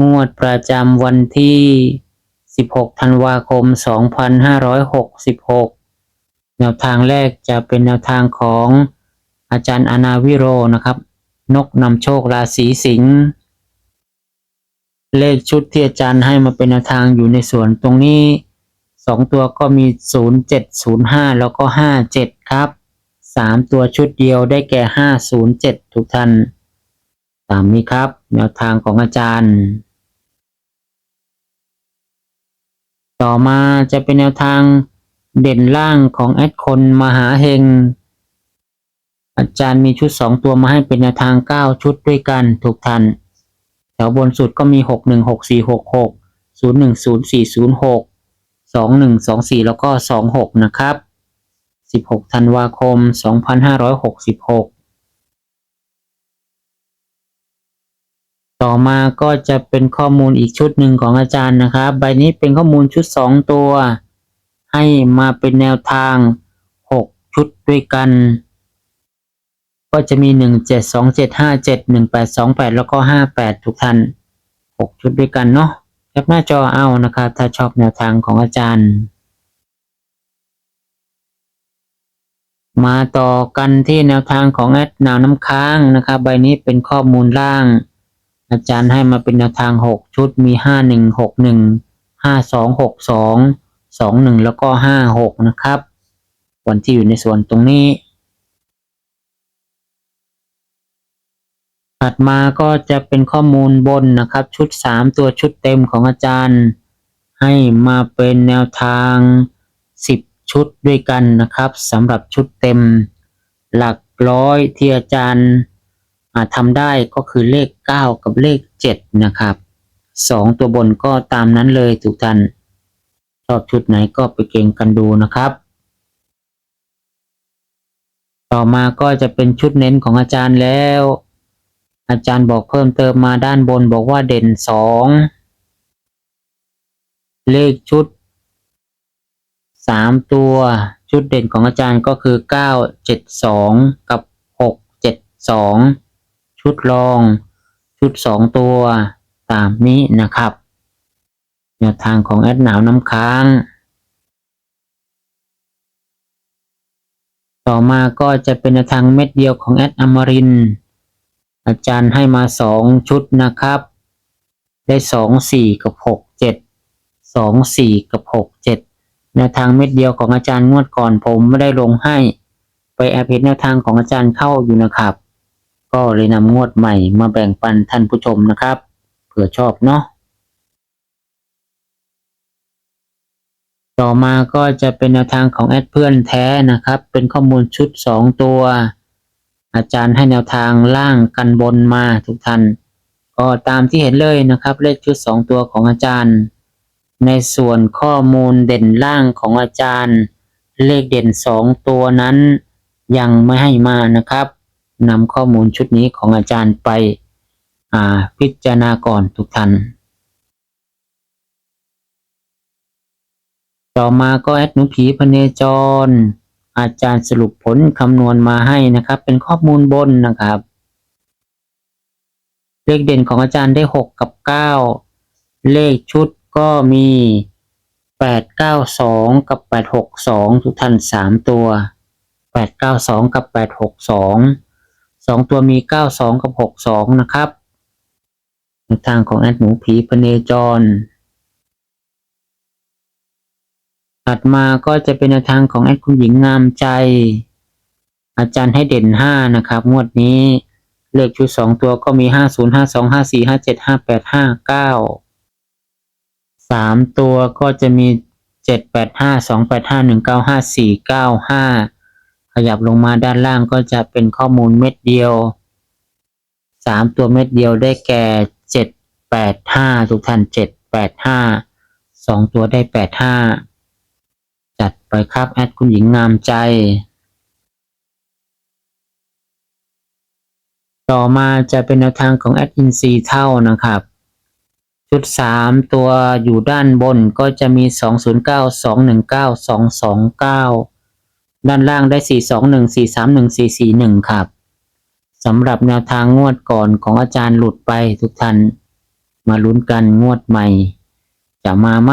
งวดประจำวันที่ 16 ธันวาคม 2566 แนวทางแรกจะเป็นแนวทางของอาจารย์อนาวิโรนะครับ นกนำโชคราศีสิงห์เลขชุดที่อาจารย์ให้มาเป็นแนวทางอยู่ในส่วนตรงนี้สองตัวก็มี 0705 แล้วก็ 57 ครับสามตัวชุดเดียวได้แก่ 507 ทุกท่าน ตามนี้ครับ แนวทางของอาจารย์ ต่อมาจะเป็นแนวทางเด่นล่างของแอดคนมหาเฮง อาจารย์มีชุด 2 ตัวมาให้เป็นแนวทาง 9 ชุดด้วยกันทุกท่านแถวบนสุดก็มี 6 1 6 4 6 6 0 1 0 4 0 6 2 1 2 4 แล้วก็ 2 6 นะครับ 16 ธันวาคม 2566 ต่อมาก็จะเป็นข้อมูลอีกชุดหนึ่งของอาจารย์นะครับ ใบนี้เป็นข้อมูลชุด 2 ตัว ให้มาเป็นแนวทาง 6 ชุดด้วยกัน ก็จะมี 1 7 2 7 5 7 1 8 2 8 แล้วก็ 58 ทุกท่าน 6 ชุดด้วยกันเนาะแคปหน้าจอเอานะครับ ถ้าชอบแนวทางของอาจารย์ มาต่อกันที่แนวทางของแอดนาวน้ำค้างนะครับ ใบนี้เป็นข้อมูลล่าง อาจารย์ให้มาเป็นแนวทาง 6 ชุดมี 5 1 6 1 5 2 6 2 2 1 แล้วก็ 5 6 นะครับ วันที่อยู่ในส่วนตรงนี้ ถัดมาก็จะเป็นข้อมูลบนนะครับ ชุด 3 ตัวชุดเต็มของอาจารย์ ให้มาเป็นแนวทาง 10 ชุดด้วยกันนะครับสำหรับชุดเต็ม หลักร้อยที่อาจารย์ ทำได้ก็คือเลข 9 กับเลข 7 นะครับสองตัวบนก็ตามนั้นเลยทุกท่านชอบชุดไหนก็ไปเก่งกันดูนะครับ ต่อมาก็จะเป็นชุดเน้นของอาจารย์แล้ว อาจารย์บอกเพิ่มเติมมาด้านบนบอกว่าเด่นสองเลขชุดสามตัวชุดเด่นของอาจารย์ก็คือเก้าเจ็ดสองกับหกเจ็ดสอง ชุดรอง ชุดสองตัวตามนี้นะครับแนวทางของแอดหนาวน้ำค้าง ต่อมาก็จะเป็นแนวทางเม็ดเดียวของแอดอมริน อาจารย์ให้มาสองชุดนะครับ ได้สองสี่กับหกเจ็ดสองสี่กับหกเจ็ดแนวทางเม็ดเดียวของอาจารย์งวดก่อนผมไม่ได้ลงให้ ไปแอบเห็นแนวทางของอาจารย์เข้าอยู่นะครับ ก็เลยนำงวดใหม่มาแบ่งปันท่านผู้ชมนะครับ เผื่อชอบเนาะต่อมาก็จะเป็นแนวทางของแอดเพื่อนแท้นะครับ เป็นข้อมูลชุด 2 ตัว อาจารย์ให้แนวทางล่างกันบนมาทุกท่าน ก็ตามที่เห็นเลยนะครับ เลขชุด 2 ตัวของอาจารย์ ในส่วนข้อมูลเด่นล่างของอาจารย์ เลขเด่น 2 ตัวนั้นยังไม่ให้มานะครับ นำข้อมูลชุดนี้ของอาจารย์ไปพิจารณาก่อนทุกท่านต่อมาก็แอดหนูผีพเนจร อาจารย์สรุปผลคำนวณมาให้นะครับ เป็นข้อมูลบนนะครับ เลขเด่นของอาจารย์ได้ 6 กับ 9 เลขชุดก็มี 8 9 2 กับ 8 6 2 ทุกท่าน 3 ตัว 8 9 2 กับ 8 6 2 2ตัวมี9 2กับ6 2นะครับในทางของแอดหนูผีพเนจร ถัดมาก็จะเป็นแนทางของแอดคุณหญิงงามใจ อาจารย์ให้เด่นห้านะครับงวดนี้เลขชุดสองตัวก็มีห้าศูนย์ห้าสองห้าสี่ห้าเจ็ดห้าแปดห้าเก้าสามตัวก็จะมีเจ็ดแปดห้าสองแปดห้าหนึ่งเก้าห้าสี่เก้าห้า ขยับลงมาด้านล่างก็จะเป็นข้อมูลเม็ดเดียว 3 ตัวเม็ดเดียวได้แก่ 785 ทุกท่าน 785 2 ตัวได้ 85 จัดไปครับแอดคุณหญิงงามใจ ต่อมาจะเป็นแนวทางของแอดอินซีเท่านะครับ ชุด 3 ตัวอยู่ด้านบนก็จะมี 209 219 229 ด้านล่างได้สี่สองหนึ่งสี่สามหนึ่งสี่สี่หนึ่งครับสำหรับแนวทางงวดก่อนของอาจารย์หลุดไปทุกท่านมาลุ้นกันงวดใหม่ จะมาไหม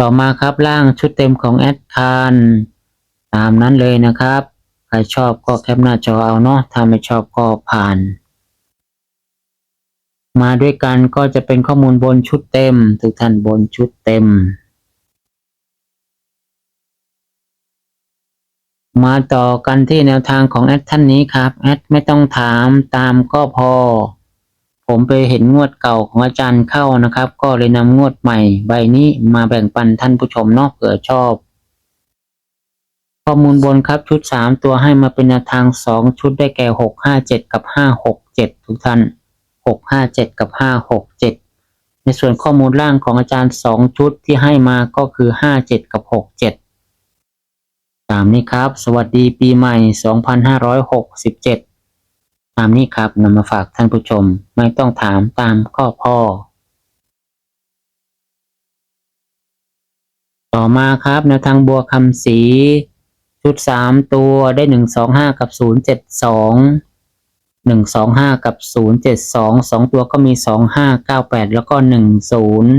ต่อมาครับล่างชุดเต็มของแอดคานตามนั้นเลยนะครับ ใครชอบก็แคปหน้าจอเอาเนาะถ้าไม่ชอบก็ผ่าน มาด้วยกันก็จะเป็นข้อมูลบนชุดเต็ม ทุกท่านบนชุดเต็ม มาต่อกันที่แนวทางของแอดท่านนี้ครับ แอดไม่ต้องถามตามก็พอ ผมไปเห็นงวดเก่าของอาจารย์เข้านะครับ ก็เลยนำงวดใหม่ ใบนี้มาแบ่งปันท่านผู้ชมเนาะเผื่อชอบ ข้อมูลบนครับชุดสามตัวให้มาเป็นแนวทางสองชุดได้แก่หกห้าเจ็ดกับห้าหกเจ็ดทุกท่านหกห้าเจ็ดกับห้าหกเจ็ดในส่วนข้อมูลล่างของอาจารย์สองชุดที่ให้มาก็คือห้าเจ็ดกับหกเจ็ด ตามนี้ครับ สวัสดีปีใหม่สองพันห้าร้อยหกสิบเจ็ดตามนี้ครับนำมาฝากท่านผู้ชมไม่ต้องถามตามข้อพ่อ ต่อมาครับแนวทางบัวคำศรีชุดสามตัวได้หนึ่งสองห้ากับศูนย์เจ็ดสองหนึ่งสองห้ากับศูนย์เจ็ดสองสองตัวก็มีสองห้าเก้าแปดแล้วก็หนึ่งศูนย์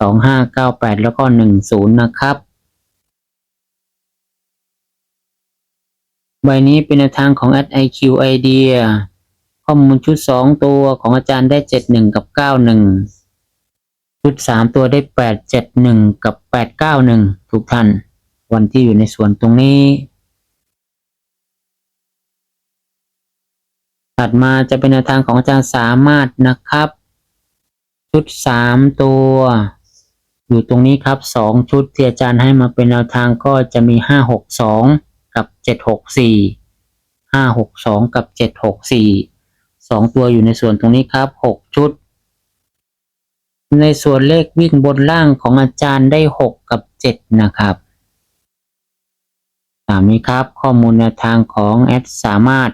สองห้าเก้าแปดแล้วก็หนึ่งศูนย์นะครับ ใบนี้เป็นแนวทางของ at iq idea ข้อมูลชุดสองตัวของอาจารย์ได้เจ็ดหนึ่งกับเก้าหนึ่งชุดสามตัวได้แปดเจ็ดหนึ่งกับแปดเก้าหนึ่งทุกท่าน วันที่อยู่ในส่วนตรงนี้ ถัดมาจะเป็นแนวทางของอาจารย์สามารถนะครับ ชุดสามตัว อยู่ตรงนี้ครับสองชุดที่อาจารย์ให้มาเป็นแนวทางก็จะมีห้าห กับเจ็ดหกสี่ห้าหกสองกับเจ็ดหกสี่สองตัวอยู่ในส่วนตรงนี้ครับหกชุด ในส่วนเลขวิ่งบนล่างของอาจารย์ได้หกกับเจ็ดนะครับตามนี้ครับข้อมูลแนวทางของแอดสามารถ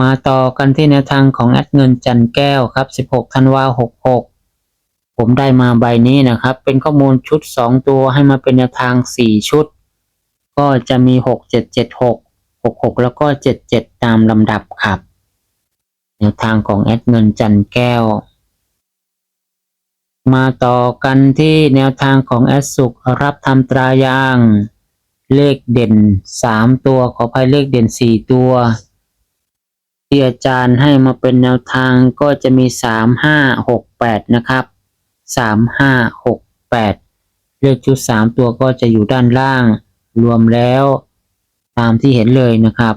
มาต่อกันที่แนวทางของแอดเงินจันแก้วครับ 16 ธันวา66 ผมได้มาใบนี้นะครับ เป็นข้อมูลชุด 2 ตัวให้มาเป็นแนวทาง 4 ชุด ก็จะมี 6 7 7 6 6 6 แล้วก็ 7 7 ตามลำดับครับ แนวทางของแอดเงินจันแก้ว มาต่อกันที่แนวทางของแอดสุขรับทำตรายาง เลขเด่น 3 ตัวขอภัยเลขเด่น 4 ตัวที่อาจารย์ให้มาเป็นแนวทางก็จะมีสามห้าหกแปดนะครับ สามห้าหกแปดเลขชุดสามตัวก็จะอยู่ด้านล่าง รวมแล้ว ตามที่เห็นเลยนะครับ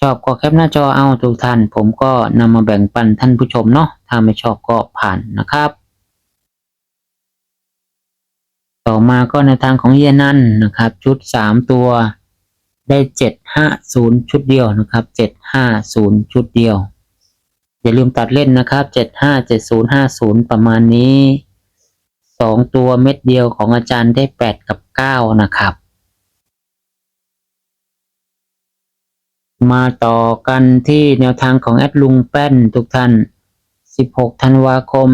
ชอบก็แคปหน้าจอเอาทุกท่าน ผมก็นำมาแบ่งปันท่านผู้ชมเนาะถ้าไม่ชอบก็ผ่านนะครับ ต่อมาก็ในทางของเยนันนะครับ ชุดสามตัวได้เจ็ดห้าศูนย์ชุดเดียวนะครับเจ็ดห้าศูนย์ชุดเดียว อย่าลืมตัดเล่นนะครับเจ็ดห้าเจ็ดศูนย์ห้าศูนย์ประมาณนี้สองตัวเม็ดเดียวของอาจารย์ได้แปดกับเก้านะครับ มาต่อกันที่แนวทางของแอดลุงแป้นทุกท่าน 16 ธันวาคม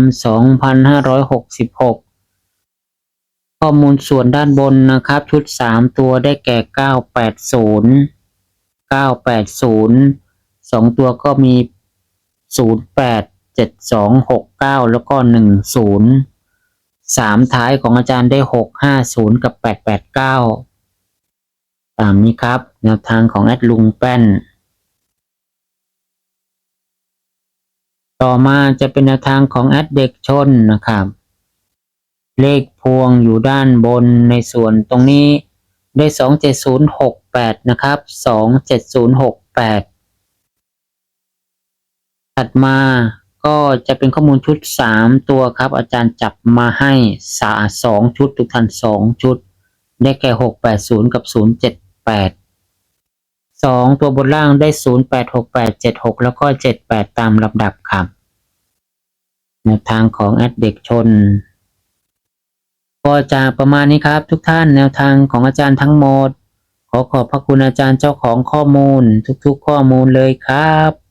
2566ข้อมูลส่วนด้านบนนะครับ ชุด 3 ตัวได้แก่ 980 980 2 ตัวก็มี 08 7269แล้วก็10 3ท้ายของอาจารย์ได้650กับ889ตามนี้ครับ แนวทางของแอดลุงแป้น ต่อมาจะเป็นแนวทางของแอดเด็กชนนะครับ เลขพวงอยู่ด้านบนในส่วนตรงนี้ได้27068นะครับ27068 ถัดมาก็จะเป็นข้อมูลชุด 3 ตัวครับ อาจารย์จับมาให้สาสองชุดทุกท่าน2 ชุด ได้แก่ 680 กับ 078แปดสองตัวบนล่างได้ศูนย์แปดหกแปดเจ็ดหกแล้วก็เจ็ดแปดตามลำดับครับแนวทางของแอดเด็กชน ก็จะประมาณนี้ครับทุกท่านแนวทางของอาจารย์ทั้งหมด ขอขอบพระคุณอาจารย์เจ้าของข้อมูลทุกๆข้อมูลเลยครับ